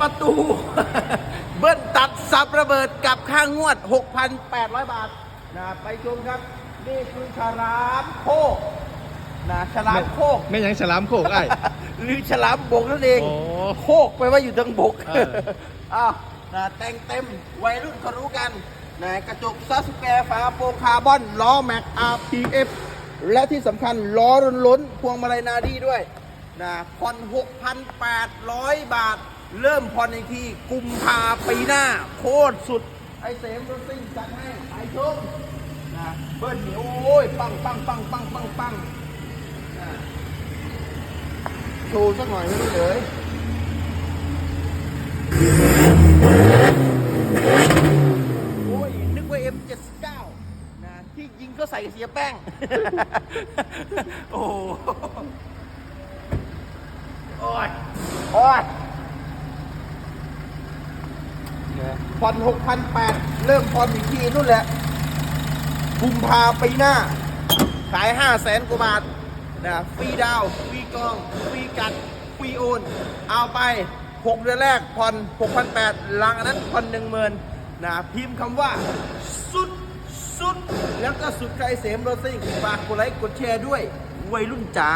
ประตู เบิ้ลตัดสับระเบิดกับค่างวด 6,800 บาทนะไปชมครับ นี่คือฉลามโคกนะฉลามโคกไม่ยังฉลามโคกไอ้หรือฉลามบกนั่นเองโอ้โคกไปลว่าอยู่ทางบกเอออ้าวนะแต่งเต็มวัยรุ่นเขารู้กันนะกระจกซัสแกร์ฝาโปรงคาร์บอนล้อแม็ก RPF และที่สำคัญล้อล้นล้นๆพวงมาลัยนาดีด้วยนะผ่อน6,800 บาท เริ่มผ่อนอีกทีกุมภาปีหน้า โคตรสุด ไอเสมรถซิ่งจัดให้ไปชมนะเบิ้ลเหนียวโอ้ย ปังปังปังปังปังปังนะโชว์สักหน่อยไม่รู้เลยโอ้ย นึกว่า M79 นะที่ยิงก็ใส่เสียแป้ง โอ้โหโอ้ย โอ้ย ผ่อน6,800เริ่มผ่อนอีกทีนู่นแหละกุมภาปีหน้า ขาย5 0 0แสนกว่าบาทนะฟรีดาวฟรีกองฟรีกัดฟรีโอน เอาไป 6 เดือนแรกผ่อน6,800หลังอันนั้นผ่อน10,000นะพิมพ์คำว่า สุดสุด แล้วก็สุดใครเสมโรซิ่งฝากกดไลค์กดแชร์ด้วย วัยรุ่นจ๋า